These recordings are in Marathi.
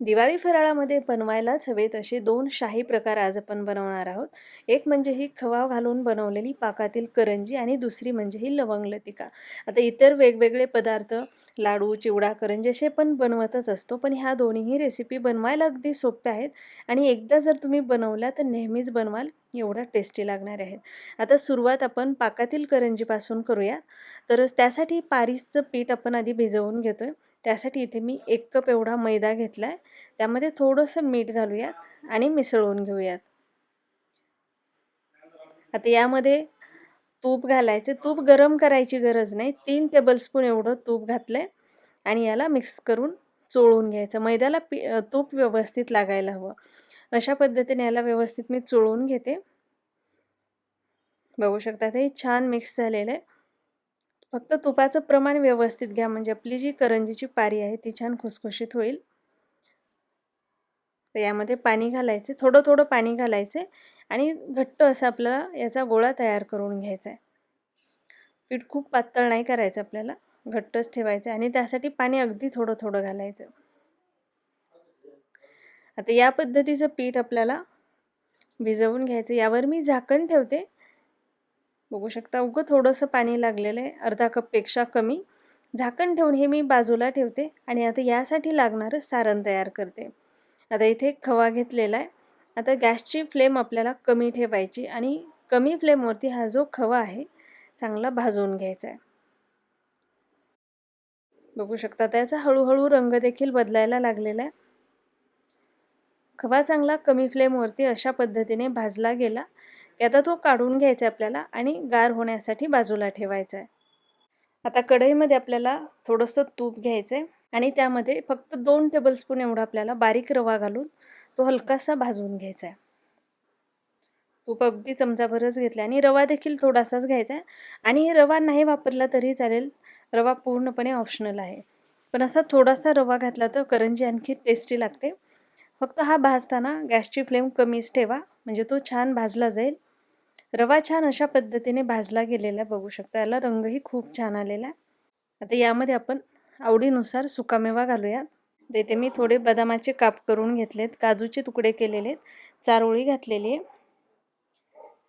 दिवाळी फराळामध्ये बनवायलाच हवे तसे दोन शाही प्रकार आज आपण बनवणार आहोत. एक म्हणजे ही खवा घालून बनवलेली पाकातील करंजी आणि दुसरी म्हणजे ही लवंग लतिका. आता इतर वेगवेगळे पदार्थ लाडू चिवडा करंजी असे पण बनवतच असतो पण ह्या दोन्हीही रेसिपी बनवायला अगदी सोप्या आहेत आणि एकदा जर तुम्ही बनवल्या तर नेहमीच बनवाल एवढा टेस्टी लागणार आहेत. आता सुरुवात आपण पाकातील करंजीपासून करूया. तर त्यासाठी पारीसचं पीठ आपण आधी भिजवून घेतो आहे त्यासाठी इथे मी एक कप एवढा मैदा घेतला आहे त्यामध्ये थोडंसं मीठ घालूयात आणि मिसळून घेऊयात. आता यामध्ये तूप घालायचे. तूप गरम करायची गरज नाही. तीन टेबलस्पून एवढं तूप घातलं आहे आणि याला मिक्स करून चोळून घ्यायचं. मैद्याला पी तूप व्यवस्थित लागायला हवं. अशा पद्धतीने याला व्यवस्थित मी चोळून घेते. बघू शकता हे छान मिक्स झालेलं आहे. फक्त तुपाचं प्रमाण व्यवस्थित घ्या म्हणजे आपली जी करंजीची पारी आहे ती छान खुसखुशीत होईल. तर यामध्ये पाणी घालायचे थोडं थोडं पाणी घालायचे आणि घट्ट असं आपल्याला याचा गोळा तयार करून घ्यायचा आहे. पीठ खूप पातळ नाही करायचं आपल्याला घट्टच ठेवायचं आणि त्यासाठी पाणी अगदी थोडं थोडं घालायचं. आता या पद्धतीचं पीठ आपल्याला भिजवून घ्यायचं. यावर मी झाकण ठेवते. बघू शकता. उगं थोडंसं पाणी लागलेलं आहे. अर्धा कपपेक्षा कमी. झाकण ठेवून हे मी बाजूला ठेवते आणि आता यासाठी लागणारं सारण तयार करते. आता इथे खवा घेतलेला आहे. आता गॅसची फ्लेम आपल्याला कमी ठेवायची आणि कमी फ्लेमवरती हा जो खवा आहे चांगला भाजून घ्यायचा आहे. बघू शकता त्याचा हळूहळू रंग देखील बदलायला लागलेला आहे. खवा चांगला कमी फ्लेमवरती अशा पद्धतीने भाजला गेला. आता तो काढून घ्यायचा आहे आपल्याला आणि गार होण्यासाठी बाजूला ठेवायचा आहे. आता कढईमध्ये आपल्याला थोडंसं तूप घ्यायचं आहे आणि त्यामध्ये फक्त दोन टेबलस्पून एवढा आपल्याला बारीक रवा घालून तो हलकासा भाजून घ्यायचा आहे. तूप अगदी चमचाभरच घेतला आणि रवा देखील थोडासाच घ्यायचा आहे आणि रवा नाही वापरला तरी चालेल. रवा पूर्णपणे ऑप्शनल आहे. पण असा थोडासा रवा घातला तर करंजी आणखी टेस्टी लागते. फक्त हा भाजताना गॅसची फ्लेम कमीच ठेवा. म्हणजे तो छान भाजला जाईल. रवा छान अशा पद्धतीने भाजला गेलेला बघू शकता. याला रंगही खूप छान आलेला आता यामध्ये आपण आवडीनुसार सुकामेवा घालूया इथे मी थोडे बदामाचे काप करून घेतलेत. काजूचे तुकडे केलेले आहेत. चारोळी घातलेली आहे.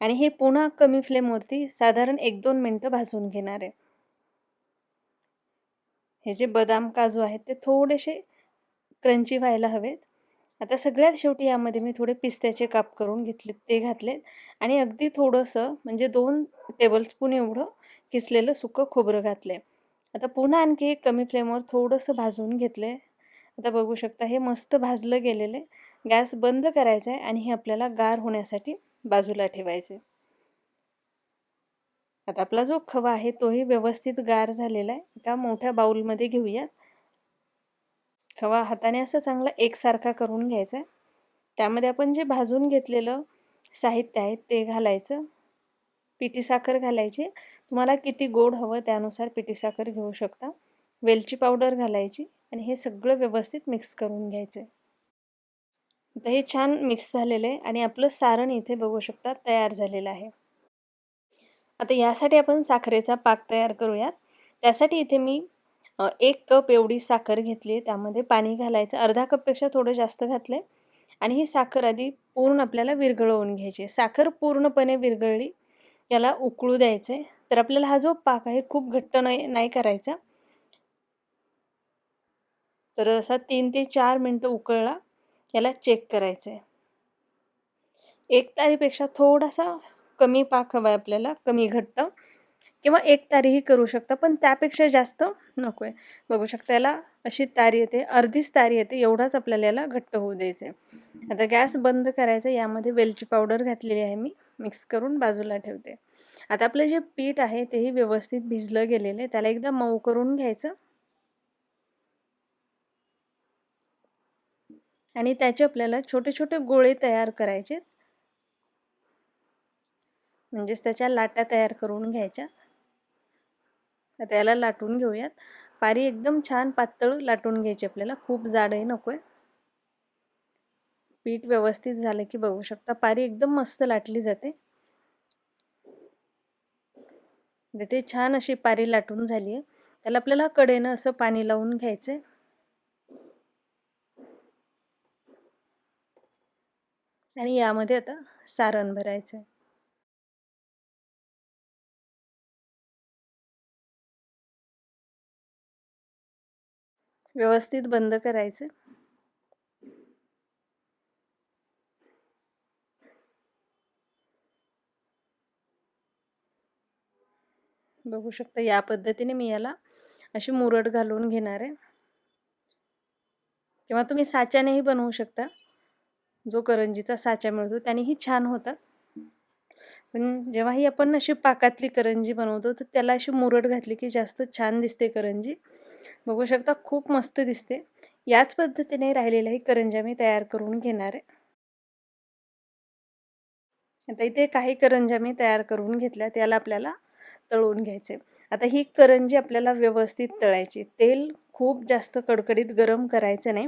आणि हे पुन्हा कमी फ्लेमवरती साधारण एक दोन मिनटं भाजून घेणार आहे. हे जे बदाम काजू आहेत ते थोडेसे क्रंची व्हायला हवेत. आता सगळ्यात शेवटी यामध्ये मी थोडे पिस्त्याचे काप करून घेतले ते घातलेत. आणि अगदी थोडंसं म्हणजे दोन टेबलस्पून एवढं किसलेलं सुकं खोबरं घातलं आहे आता पुन्हा आणखी एक कमी फ्लेमवर थोडंसं भाजून घेतलं. आहे आता बघू शकता हे मस्त भाजलं गेलेलं. आहे गॅस बंद करायचा आहे आणि हे आपल्याला गार होण्यासाठी बाजूला ठेवायचे आता आपला जो खवा आहे तोही व्यवस्थित गार झालेला आहे एका मोठ्या बाऊलमध्ये घेऊयात. खवा हाताने असं चांगला एकसारखा करून घ्यायचा. आहे त्यामध्ये आपण जे भाजून घेतलेलं साहित्य आहे ते घालायचं. पिठी साखर घालायची. तुम्हाला किती गोड हवं त्यानुसार पिठी साखर घेऊ शकता. वेलची पावडर घालायची आणि हे सगळं व्यवस्थित मिक्स करून घ्यायचं आहे आता हे छान मिक्स झालेलं आहे आणि आपलं सारण इथे बघू शकता तयार झालेलं आहे. आता यासाठी आपण साखरेचा पाक तयार करूयात. त्यासाठी इथे मी एक कप एवढी साखर घेतली आहे त्यामध्ये पाणी घालायचं अर्धा कपपेक्षा थोडं जास्त घातलं आहे आणि ही साखर आधी पूर्ण आपल्याला विरघळवून घ्यायची. साखर पूर्णपणे विरघळली याला उकळू द्यायचं आहे तर आपल्याला हा जो पाक आहे खूप घट्ट नाही नाही करायचा. तर असा तीन ते चार मिनटं उकळला याला चेक करायचं आहे एक तारीपेक्षा थोडासा कमी पाक हवा आहे आपल्याला कमी घट्ट. किंवा एक तारीही करू शकता पण त्यापेक्षा जास्त नको आहे बघू शकता याला अशी तारी येते अर्धीच तारी येते एवढाच आपल्याला याला घट्ट होऊ द्यायचं आहे आता गॅस बंद करायचा यामध्ये वेलची पावडर घातलेली आहे मी मिक्स करून बाजूला ठेवते. आता आपलं जे पीठ आहे तेही व्यवस्थित भिजलं गेलेलं आहे त्याला एकदा मऊ करून घ्यायचं. आणि त्याचे आपल्याला छोटे छोटे गोळे तयार करायचे. म्हणजेच त्याच्या लाटा तयार करून घ्यायच्या. आता याला लाटून घेऊयात. पारी एकदम छान पातळ लाटून घ्यायची आपल्याला. खूप जाडही नको आहे पीठ व्यवस्थित झालं की बघू शकता. पारी एकदम मस्त लाटली जाते. ते छान अशी पारी लाटून झाली आहे त्याला आपल्याला कडेनं असं पाणी लावून घ्यायचं आणि यामध्ये आता सारण भरायचं आहे व्यवस्थित बंद करायचं. बघू शकता या पद्धतीने मी याला अशी मुरड घालून घेणार आहे. किंवा तुम्ही साच्यानेही बनवू शकता. जो करंजीचा साचा मिळतो त्यानेही छान होतात. पण जेव्हाही आपण अशी पाकातली करंजी बनवतो तर त्याला अशी मुरड घातली की जास्त छान दिसते करंजी. बघू शकता खूप मस्त दिसते. याच पद्धतीने राहिलेल्याही करंजा मी तयार करून घेणार आहे. आता इथे काही करंजा मी तयार करून घेतल्या त्याला आपल्याला तळून घ्यायचे. आता ही करंजी आपल्याला व्यवस्थित तळायची. तेल खूप जास्त कडकडीत गरम करायचं नाही.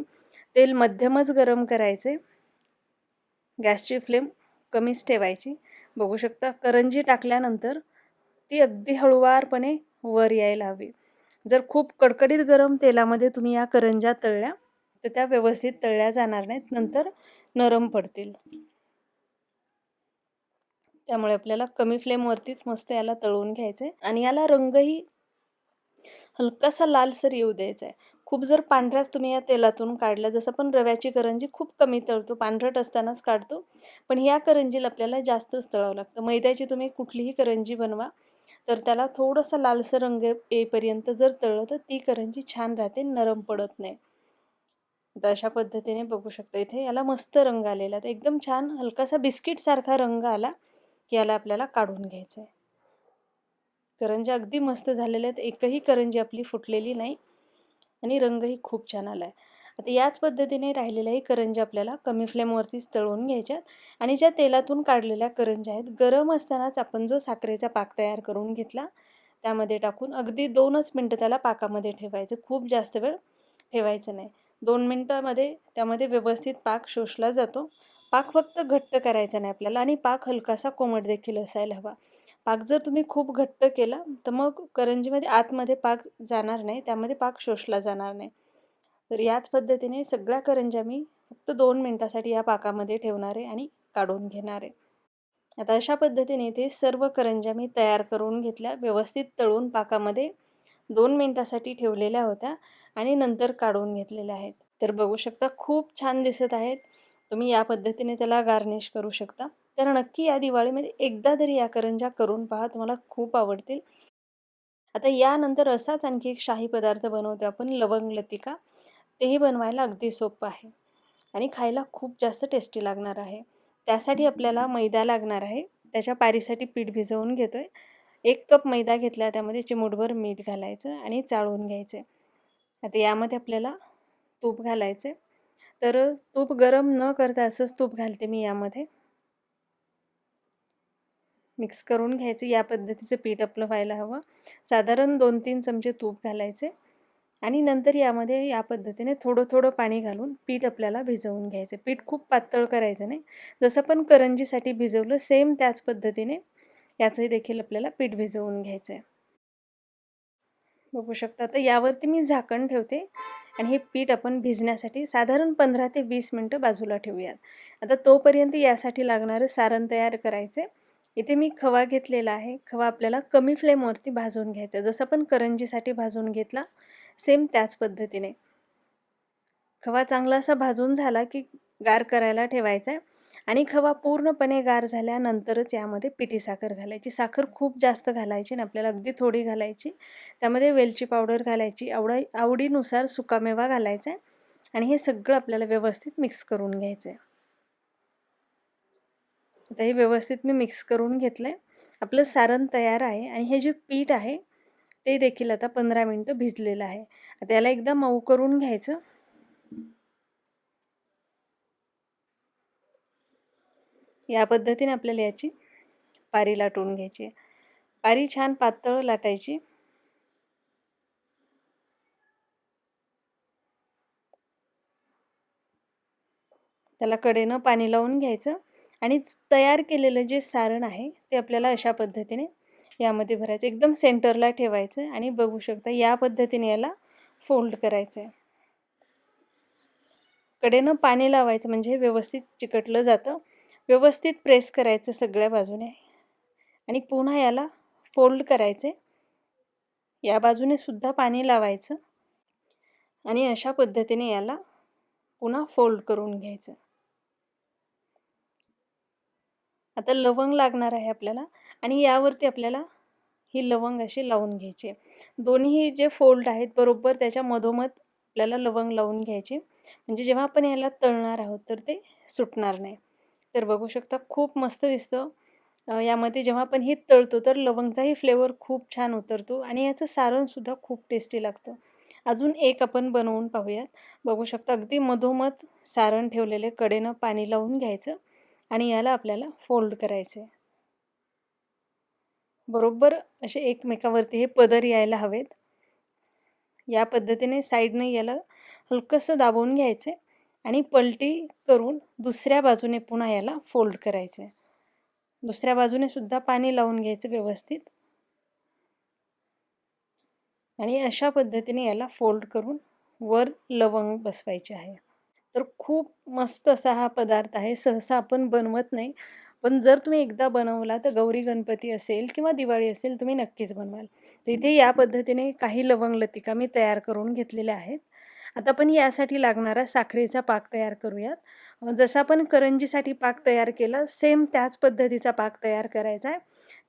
तेल मध्यमच गरम करायचे. गॅसची फ्लेम कमीच ठेवायची. बघू शकता करंजी टाकल्यानंतर ती अगदी हळूवारपणे वर यायला हवी. जर खूप कडकडीत गरम तेलामध्ये तुम्ही या करंज्या तळल्या तर त्या व्यवस्थित तळल्या जाणार नाहीत नंतर नरम पडतील. त्यामुळे आपल्याला कमी फ्लेमवरतीच मस्त याला तळून घ्यायचं आहे आणि याला रंगही हलकासा लालसर येऊ द्यायचा आहे खूप जर पांढऱ्याच तुम्ही या तेलातून काढल्या जसं पण रव्याची करंजी खूप कमी तळतो पांढरट असतानाच काढतो पण या करंजीला आपल्याला जास्तच तळावं लागतं. मैद्याची तुम्ही कुठलीही करंजी बनवा तर त्याला थोडंसं लालसर रंग येईपर्यंत जर तळलं तर ती करंजी छान राहते नरम पडत नाही. तर अशा पद्धतीने बघू शकता इथे याला मस्त रंग आलेला तर एकदम छान हलकासा बिस्किटसारखा रंग आला की याला आपल्याला काढून घ्यायचं आहे. करंजी अगदी मस्त झालेल्या आहेत. एकही करंजी आपली फुटलेली नाही आणि रंगही खूप छान आला आहे आता याच पद्धतीने राहिलेल्याही करंज्या आपल्याला कमी फ्लेमवरतीच तळून घ्यायच्यात आणि ज्या तेलातून काढलेल्या करंज्या आहेत गरम असतानाच आपण जो साखरेचा पाक तयार करून घेतला त्यामध्ये टाकून अगदी दोनच मिनटं त्याला पाकामध्ये ठेवायचं. खूप जास्त वेळ ठेवायचं नाही. दोन मिनटामध्ये त्यामध्ये व्यवस्थित पाक शोषला जातो. पाक फक्त घट्ट करायचा नाही आपल्याला आणि पाक हलकासा कोमट देखील असायला हवा. पाक जर तुम्ही खूप घट्ट केला तर मग करंजीमध्ये आतमध्ये पाक जाणार नाही त्यामध्ये पाक शोषला जाणार नाही. तर याच पद्धतीने सगळ्या करंज्या मी फक्त दोन मिनटासाठी या पाकामध्ये ठेवणार आहे आणि काढून घेणार. आहे आता अशा पद्धतीने ते सर्व करंज्या मी तयार करून घेतल्या व्यवस्थित तळून पाकामध्ये दोन मिनटासाठी ठेवलेल्या होत्या आणि नंतर काढून घेतलेल्या आहेत. तर बघू शकता खूप छान दिसत आहेत. तुम्ही या पद्धतीने त्याला गार्निश करू शकता. तर नक्की या दिवाळीमध्ये एकदा तरी या करंजा करून पहा तुम्हाला खूप आवडतील. आता यानंतर असाच आणखी एक शाही पदार्थ बनवतो आपण लवंग लतिका. तेही बनवायला अगदी सोपं आहे. आणि खायला खूप जास्त टेस्टी लागणार आहे. त्यासाठी आपल्याला मैदा लागणार आहे. त्याच्या पारीसाठी पीठ भिजवून घेतो आहे एक कप मैदा घेतला त्यामध्ये चिमूटभर मीठ घालायचं आणि चाळून घ्यायचं. आता यामध्ये आपल्याला तूप घालायचं तर तूप गरम न करता असंच तूप घालते मी यामध्ये. मिक्स करून घ्यायचं. या पद्धतीचं पीठ आपलं व्हायला हवं. साधारण दोन तीन चमचे तूप घालायचे. आणि नंतर यामध्ये या पद्धतीने थोडं थोडं पाणी घालून पीठ आपल्याला भिजवून घ्यायचं. पीठ खूप पातळ करायचं नाही. जसं पण करंजीसाठी भिजवलं सेम त्याच पद्धतीने याचंही देखील आपल्याला पीठ भिजवून घ्यायचं आहे बघू शकता तर यावरती मी झाकण ठेवते आणि हे पीठ आपण भिजण्यासाठी साधारण पंधरा ते वीस मिनटं बाजूला ठेवूयात. आता तोपर्यंत यासाठी लागणारं सारण तयार करायचं आहे इथे मी खवा घेतलेला आहे. खवा आपल्याला कमी फ्लेमवरती भाजून घ्यायचा जसं पण करंजीसाठी भाजून घेतला सेम त्याच पद्धतीने. खवा चांगला असा भाजून झाला की गार करायला ठेवायचा आहे आणि खवा पूर्णपणे गार झाल्यानंतरच यामध्ये पिठी साखर घालायची. साखर खूप जास्त घालायची आणि आपल्याला अगदी थोडी घालायची. त्यामध्ये वेलची पावडर घालायची. आवडा आवडीनुसार सुकामेवा घालायचा आहे आणि हे सगळं आपल्याला व्यवस्थित मिक्स करून घ्यायचं आहे आता हे व्यवस्थित मी मिक्स करून घेतलं आहे आपलं सारण तयार आहे आणि हे जे पीठ आहे ते देखील आता पंधरा मिनटं भिजलेलं आहे. आता याला एकदा मऊ करून घ्यायचं. या पद्धतीने आपल्याला याची पारी लाटून घ्यायची. पारी छान पातळ लाटायची. त्याला कडेनं पाणी लावून घ्यायचं. आणि तयार केलेलं जे सारण आहे ते आपल्याला अशा पद्धतीने यामध्ये भरायचं. एकदम सेंटरला ठेवायचं आणि बघू शकता या पद्धतीने याला फोल्ड करायचं आहे कडेनं पाणी लावायचं म्हणजे व्यवस्थित चिकटलं जातं. व्यवस्थित प्रेस करायचं सगळ्या बाजूने. आणि पुन्हा याला फोल्ड करायचे या बाजूने सुद्धा पाणी लावायचं. आणि अशा पद्धतीने याला पुन्हा फोल्ड करून घ्यायचं. आता लवंग लागणार आहे आपल्याला. आणि यावरती आपल्याला ही लवंग अशी लावून घ्यायची. दोन्ही जे फोल्ड आहेत बरोबर त्याच्या मधोमध आपल्याला लवंग लावून घ्यायचे. म्हणजे जेव्हा आपण याला तळणार आहोत तर ते सुटणार नाही. तर बघू शकता खूप मस्त दिसतं. यामध्ये जेव्हा आपण हे तळतो तर लवंगचाही फ्लेवर खूप छान उतरतो आणि याचं सारणसुद्धा खूप टेस्टी लागतं. अजून एक आपण बनवून पाहूयात. बघू शकता अगदी मधोमध सारण ठेवलेले कडेनं पाणी लावून घ्यायचं आणि याला आपल्याला फोल्ड करायचं आहे बरोबर असे एकमेकावरती हे पदर यायला हवेत. या पद्धतीने साईडने याला हलकंसं दाबवून घ्यायचं आणि पलटी करून दुसऱ्या बाजूने पुन्हा याला फोल्ड करायचं. दुसऱ्या बाजूने सुद्धा पाणी लावून घ्यायचं व्यवस्थित. आणि अशा पद्धतीने याला फोल्ड करून वर लवंग बसवायचे आहे. तर खूप मस्त असा हा पदार्थ आहे. सहसा आपण बनवत नाही. पण जर तुम्ही एकदा बनवला तर गौरी गणपती असेल किंवा दिवाळी असेल तुम्ही नक्कीच बनवाल. तर इथे या पद्धतीने काही लवंग लतिका मी तयार करून घेतलेल्या आहेत. आता आपण यासाठी लागणारा साखरेचा पाक तयार करूयात. जसा आपण करंजीसाठी पाक तयार केला सेम त्याच पद्धतीचा पाक तयार करायचा आहे.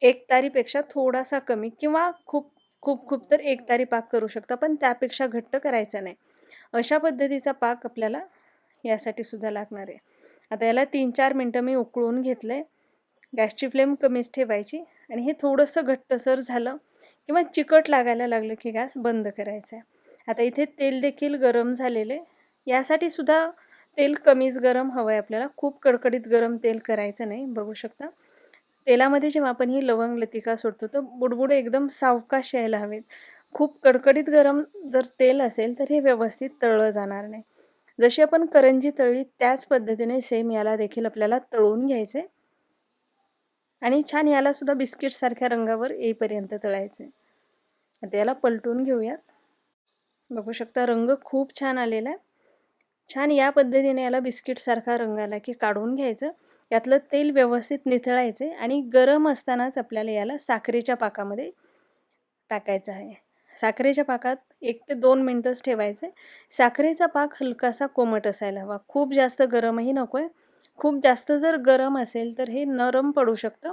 एक तारीपेक्षा थोडासा कमी किंवा खूप खूप खूप तर एक तारी पाक करू शकता पण त्यापेक्षा घट्ट करायचा नाही. अशा पद्धतीचा पाक आपल्याला यासाठी सुद्धा लागणार आहे. आता याला तीन चार मिनटं मी उकळून घेतलं आहे गॅसची फ्लेम कमीच ठेवायची. आणि हे थोडंसं घट्टसर झालं किंवा चिकट लागायला लागलं की गॅस बंद करायचा आहे आता इथे तेल देखील गरम झालेले. यासाठी सुद्धा तेल कमीच गरम हवं आहे आपल्याला. खूप कडकडीत गरम तेल करायचं नाही बघू शकता. तेलामध्ये जेव्हा आपण ही लवंग लतिका सोडतो तर बुडबुड एकदम सावकाश यायला हवेत. खूप कडकडीत गरम जर तेल असेल तर हे व्यवस्थित तळलं जाणार नाही. जशी आपण करंजी तळली त्याच पद्धतीने सेम याला देखील आपल्याला तळून घ्यायचे. आणि छान याला सुद्धा बिस्किटसारख्या रंगावर येईपर्यंत तळायचे. आता याला पलटून घेऊयात. बघू शकता रंग खूप छान आलेला आहे. छान या पद्धतीने याला बिस्किटसारखा रंग आला की काढून घ्यायचं. यातलं तेल व्यवस्थित निथळायचं आणि गरम असतानाच आपल्याला याला साखरेच्या पाकामध्ये टाकायचं आहे. साखरेच्या पाकात एक ते दोन मिनटंच ठेवायचे. साखरेचा पाक हलकासा कोमट असायला हवा. खूप जास्त गरमही नको आहे खूप जास्त जर गरम असेल तर हे नरम पडू शकतं.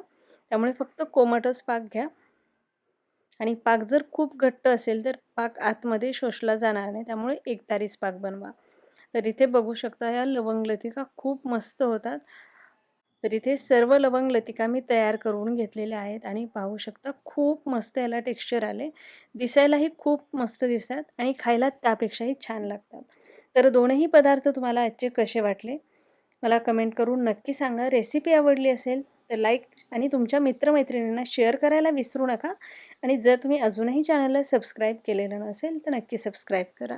त्यामुळे फक्त कोमटच पाक घ्या. आणि पाक जर खूप घट्ट असेल तर पाक आतमध्ये शोषला जाणार नाही. त्यामुळे एकतारीच पाक बनवा. तर इथे बघू शकता या लवंग लतिका खूप मस्त होतात. तर इथे सर्व लवंग लतिका मी तयार करून घेतलेल्या आहेत आणि पाहू शकता खूप मस्त याला टेक्स्चर आले. दिसायलाही खूप मस्त दिसतात आणि खायला त्यापेक्षाही छान लागतात. तर दोनही पदार्थ तुम्हाला आजचे कसे वाटले? मला कमेंट करून नक्की सांगा. रेसिपी आवडली असेल तर लाईक आणि तुमच्या मित्रमैत्रिणींना शेअर करायला विसरू नका. आणि जर तुम्ही अजूनही चॅनलला सबस्क्राईब केलेलं नसेल तर नक्की सबस्क्राईब करा.